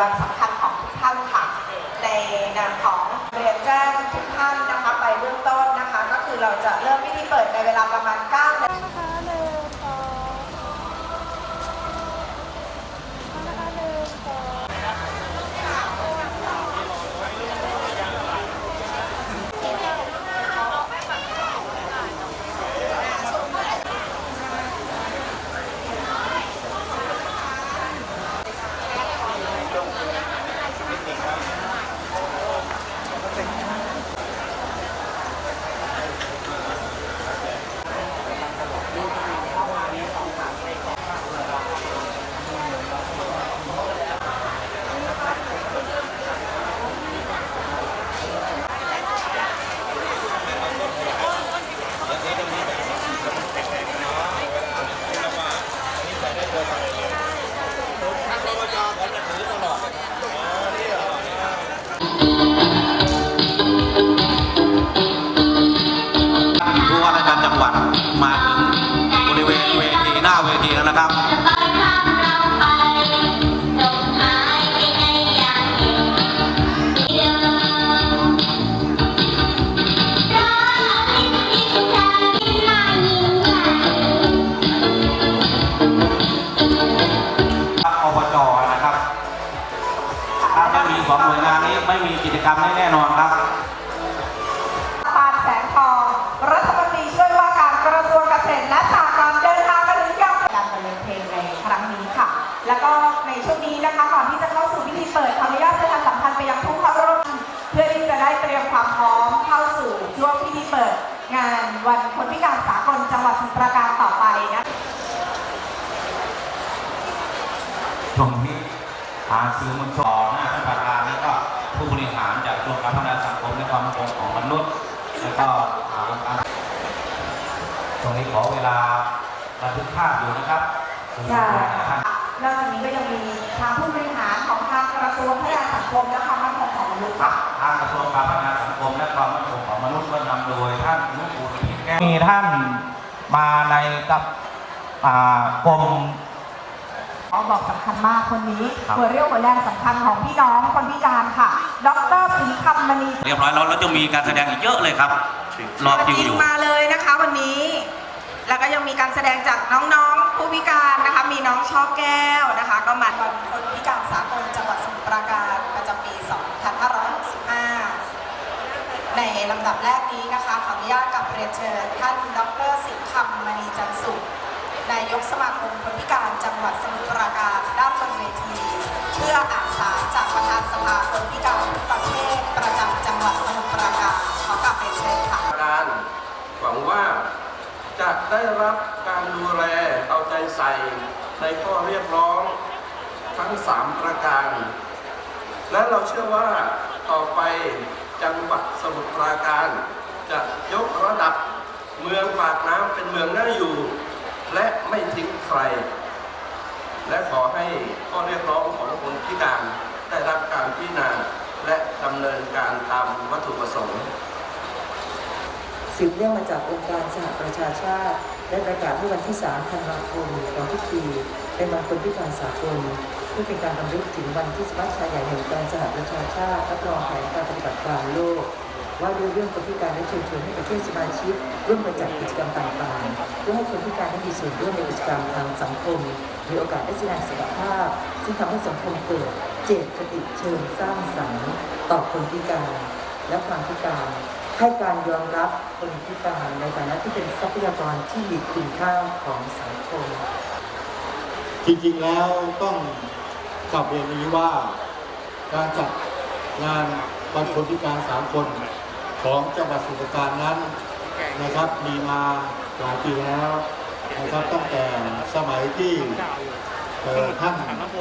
วันสำคัญของทุกท่านค่ะ ในนามของเรียนแจ้งทุกท่านนะคะ ไปเบื้องต้นนะคะ ก็คือเราจะเริ่มพิธีเปิดในเวลาประมาณ9นาฬิกา นะคะหนึ่งสองนะคะหนึ่งสอง ผู้ มีกิจกรรมแน่นอนครับปานแสงทองรัฐมนตรีช่วยว่าการกระทรวงเกษตรและสหกรณ์เดินทางมาถึงยังการบรรเลงเพลงในครั้งนี้ค่ะ แล้วก็ในช่วงนี้นะคะก่อนที่จะเข้าสู่พิธีเปิดขออนุญาตประชาสัมพันธ์ไปยังผู้เข้าร่วมเพื่อที่จะได้เตรียมความพร้อมเข้าสู่ช่วงพิธีเปิด งานวันคนพิการสากลจังหวัดสมุทรปราการต่อไปนะช่วงนี้ทางสื่อมวลชน กกรมการพัฒนาสังคมและความมั่นคงของมนุษย์ แล้วก็ทางการตรงนี้ขอเวลาบันทึกภาพอยู่นะครับใช่ท่านนอกจากนี้ก็ยังมีทางผู้บริหารของทางกระทรวงพัฒนาสังคมและความมั่นคงของมนุษย์ครัค่ะบทางกระทรวงการพัฒนาสังคมและความมั่นคงของมนุษย์ก็นำโดยท่านนุกูลพิแก้วมีท่านมาในกับอ่ากรม ขอบอกสำคัญมากคนนี้ครับ หัวเรี่ยวหัวแรงสำคัญของพี่น้องคนพิการค่ะ ดรศรีคำมณีเรียบร้อยแล้วแล้วจะมีการแสดงอีกเยอะเลยครับรอคิวอยู่ มาเลยนะคะวันนี้ แล้วก็ยังมีการแสดงจากน้องๆผู้พิการนะคะ มีน้องช่อแก้วนะคะ ก็มาวันคนพิการสากลจังหวัดสมุทรปราการประจำปี 2565 ในลำดับแรกนี้นะคะขออนุญาตกลับเรียนเชิญท่านดรสิงห์คำมณีจันทร์สุข นายกสมาคมคนพิการจังหวัดสมุทรปราการด้านบนเวที เพื่ออ่านสารจากประธานสภาคนพิการประเทศประจำจังหวัดสมุทรปราการขอกลับเรียนเชิญค่ะการหวังว่าจะได้รับการดูแลเอาใจใส่ในข้อเรียกร้องทั้ง 3 ประการ และเราเชื่อว่าต่อไปจังหวัดสมุทรปราการ จะยกระดับเมืองปากน้ำเป็นเมืองน่าอยู่ และไม่ทิ้งใคร และขอให้ข้อเรียกร้องของคนพิการได้รับการพิจารณาและดำเนินการตามวัตถุประสงค์สืบเนื่องมาจากองค์การสหประชาชาติ ได้ประกาศให้วันที่ 3 ธันวาคมของทุกปีเป็นวันคนพิการสากลเพื่อเป็นการรำลึกถึงวันที่สมัชชาใหญ่แห่งการสหประชาชาติรับรองแผนการปฏิบัติการโลก ว่าด้วยเรื่องคนพิการและเชิญชวนให้ประเทศสมาชิกร่วมกันจัดกิจกรรมต่างๆเพื่อให้คนพิการได้มีส่วนร่วมในกิจกรรมทางสังคม มีโอกาสได้แสดงศักยภาพ ซึ่งทำให้สังคมเกิดเจตคติเชิงสร้างสรรค์ต่อคนพิการ และความพิการให้การยอมรับคนพิการในฐานะที่เป็นทรัพยากรที่มีคุณค่าของสังคม จริงๆแล้วต้องกลับเรียนนี้ว่าการจัดงานวันคนพิการสามคน ของจังหวัดสมุทรปราการนั้นนะครับมีมาหลายปีแล้วนะครับตั้งแต่สมัยที่ท่าน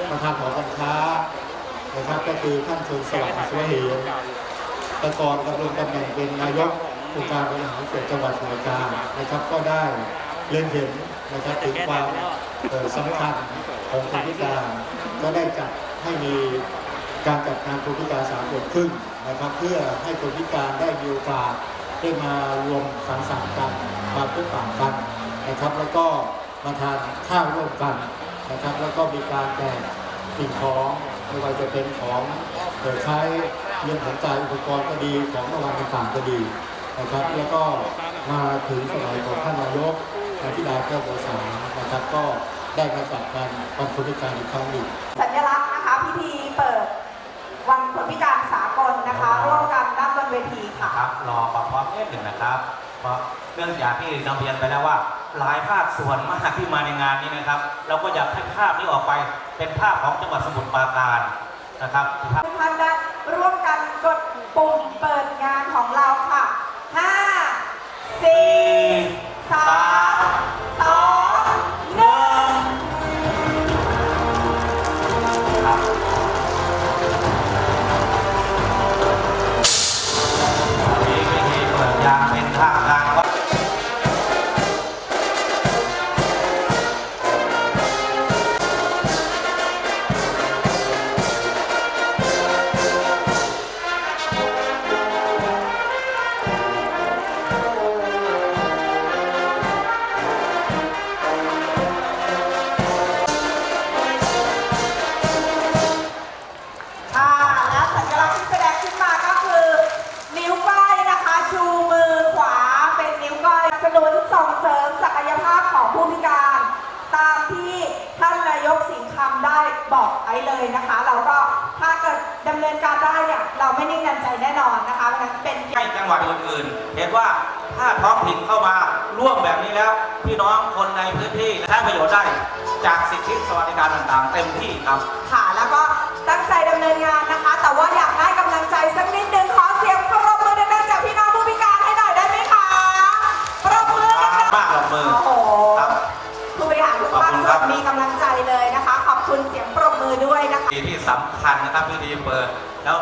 ประธานหอการค้านะครับ ก็คือท่านชนสวัสดิ์อัศวะเหมแต่ก่อนดำรงตำแหน่งเป็นนายกองค์การบริหารส่วนจังหวัดสมุทรปราการนะครับ ก็ได้เล็งเห็นนะครับถึงความสำคัญของคนพิการก็ได้จัดให้มี การจัดงานคนพิการสามคนขึ้นนะครับ เพื่อให้คนพิการได้มีโอกาสได้มารวมสังสรรค์กันมาพบปะกันนะครับ แล้วก็มาทานข้าวร่วมกันนะครับ แล้วก็มีการแจกสิ่งของไม่ว่าจะเป็นของเใช้เรื่องของการอุปกรณ์ก็ดีของรางวัลต่างๆก็ดีนะครับ แล้วก็มาถึงสมัยของท่านนายกอาธิดาแก้วบัวสารนะครับ ก็ได้มาจัดการวันคนพิการอีกครั้งหนึ่งสัญลักษณ์นะคะพิธี วันคนพิการสากลนะคะ ร่วมกันด้านบนเวทีค่ะ ครับรอความพร้อมนิดหนึ่งนะครับ เพราะเนื่องจากที่นำเรียนไปแล้วว่าหลายภาคส่วนมากที่มาในงานนี้นะครับ เราก็อยากให้ภาพนี้ออกไปเป็นภาพของจังหวัดสมุทรปราการนะครับภาพ ทุกท่านได้ร่วมกันกดปุ่มเปิดงานของเราค่ะ 5 4 นุนส่งเสริมศักยภาพของผู้พิการ ตามที่ท่านนายกสิงห์คำได้บอกไว้เลยนะคะ เราก็ถ้าเกิดดำเนินการได้เนี่ยเราไม่นิ่งนอนใจแน่นอนนะคะเพราะฉะนั้นเป็น ให้จังหวัดอื่นๆ เห็นว่าถ้าท้องถิ่นเข้ามาร่วมแบบนี้แล้ว พี่น้องคนในพื้นที่ใช้ประโยชน์ได้ จากสิทธิสวัสดิการต่างๆ เต็มที่ครับ ค่ะแล้วก็ตั้งใจดำเนินงานนะคะ แต่ว่าอยากได้กำลังใจสักนิดนึงขอเสียง สำคัญนะครับพิธีเปิดแล้ว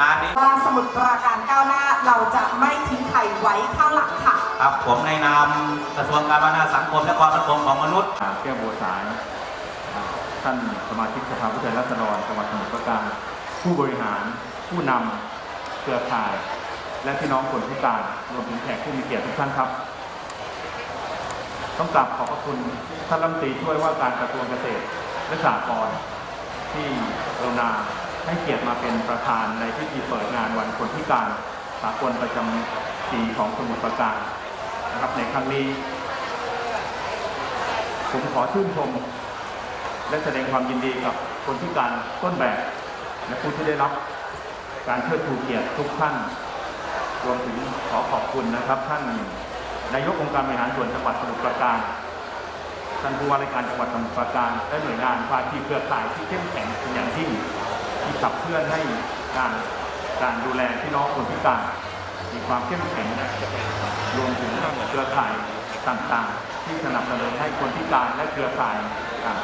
งานนี้ว่าสมุทรปราการก้าวหน้าเราจะไม่ทิ้งใครไว้ข้างหลังค่ะ ครับผมในนามกระทรวงการพัฒนาสังคมและความมั่นคงของมนุษย์ แก้วบัวสายอ่าท่านสมาชิกสภาผู้แทนราษฎรจังหวัดสมุทรปราการผู้บริหารผู้นำเครือข่าย และพี่น้องคนพิการรวมถึงแขกผู้มีเกียรติทุกท่านครับ ต้องกราบขอบพระคุณท่านรัฐมนตรีช่วยว่าการกระทรวงเกษตรและสหกรณ์ ที่กรุณาให้เกียรติมาเป็นประธานในพิธีเปิดงานวันคนพิการสากลประจำปีของสมุทรปราการนะครับในครั้งนี้ ผมขอชื่นชม และแสดงความยินดีกับคนพิการต้นแบบ และผู้ที่ได้รับการเชิดชูเกียรติทุกท่านรวมถึงขอขอบคุณนะครับท่านนายกองค์การบริหารส่วนจังหวัดสมุทรปราการ ท่านผู้ว่าราชการจังหวัดสมุทรปราการและหน่วยงานภาคีเครือข่ายที่เข้มแข็งเป็นอย่างยิ่งที่ขับเคลื่อนให้การการดูแลพี่น้องคนพิการมีความเข้มแข็งรวมถึงเครือข่ายต่างๆ ที่สนับสนุนให้คนพิการและเครือข่าย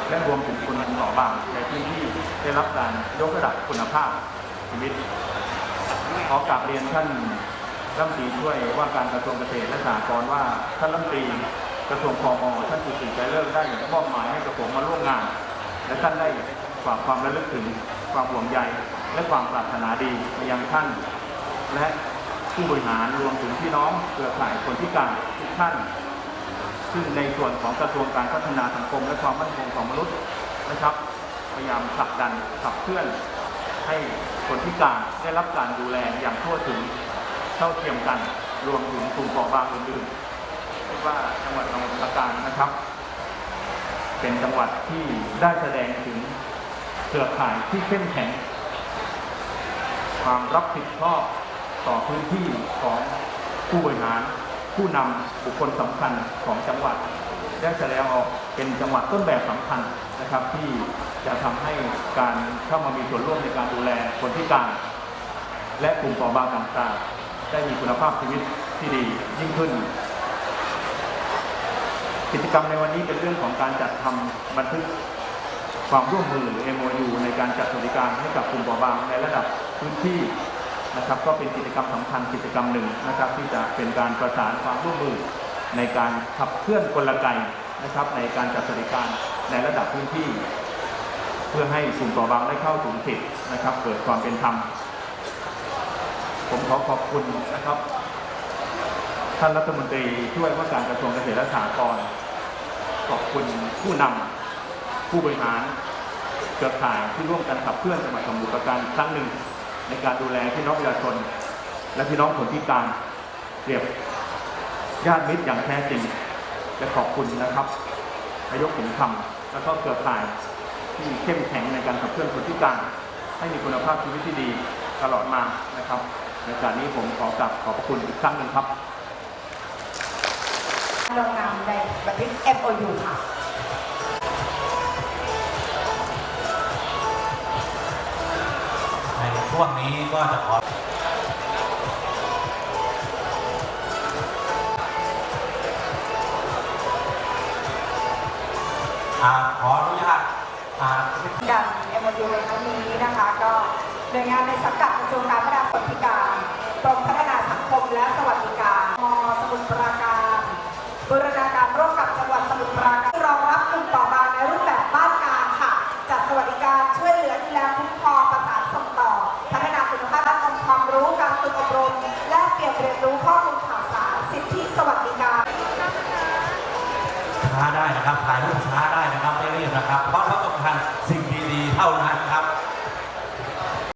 และรวมถึงคนต่อบางในพื้นที่ได้รับการยกระดับคุณภาพชีวิตขอกราบเรียนท่านรัฐมนตรีช่วยว่าการกระทรวงเกษตรและสหกรณ์ว่าท่านรัฐมนตรี กระทรวงพมท่านสุติใจเลิกได้มอบหมายให้กระผมมาร่วมงาน และท่านได้ฝากความระลึกถึงความห่วงใยและความปรารถนาดีมายังท่าน และผู้บริหารรวมถึงพี่น้องเครือข่ายคนพิการทุกท่าน ซึ่งในส่วนของกระทรวงการพัฒนาสังคม และความมั่นคงของมนุษย์นะครับ พยายามผลักดันขับเคลื่อนให้คนพิการได้รับการดูแลอย่างทั่วถึงเท่าเทียมกัน รวมถึงกลุ่มเปราะบางอื่นๆ ว่าจังหวัดสมุทรปราการนะครับ เป็นจังหวัดที่ได้แสดงถึงเครือข่ายที่เข้มแข็ง ความรับผิดชอบต่อพื้นที่ของผู้บริหาร ผู้นำบุคคลสำคัญของจังหวัด ได้แสดงออกเป็นจังหวัดต้นแบบสำคัญนะครับ ที่จะทำให้การเข้ามามีส่วนร่วมในการดูแลคนพิการ และกลุ่มเปราะบางต่างๆได้มีคุณภาพชีวิตที่ดียิ่งขึ้น กิจกรรมในวันนี้เป็นเรื่องของการจัดทำบันทึกความร่วมมือหรือ MOU ในการจัดสวัสดิการให้กับกลุ่มเปราะบางในระดับพื้นที่นะครับก็เป็นกิจกรรมสำคัญกิจกรรมหนึ่งนะครับ ที่จะเป็นการประสานความร่วมมือในการขับเคลื่อนกลไกนะครับ ในการจัดสวัสดิการในระดับพื้นที่ เพื่อให้กลุ่มเปราะบางได้เข้าถึงสิทธิ์นะครับ เกิดความเป็นธรรมผมขอขอบคุณนะครับ ท่านรัฐมนตรีช่วยว่าการกระทรวงเกษตรและสหกรณ์ขอบคุณผู้นำผู้บริหารเครือข่ายที่ร่วมกันขับเคลื่อนจังหวัดสมุทรปราการครั้งหนึ่ง ในการดูแลพี่น้องประชาชน และพี่น้องคนพิการเปรียบญาติมิตรอย่างแท้จริงและขอบคุณนะครับนายกขุนคำแล้วก็เครือข่ายที่เข้มแข็งในการขับเคลื่อนคนพิการให้มีคุณภาพชีวิตที่ดีตลอดมานะครับในการนี้ผมขอกลับขอบพระคุณอีกครั้งหนึ่งครับ ลงนามในบันทึก MOU ค่ะในช่วงนี้ก็จะขออ่าขออนุญาตอ่าดัน MOU ในครั้งนี้นะคะ ก็หน่วยงานในสังกัดกระทรวงการ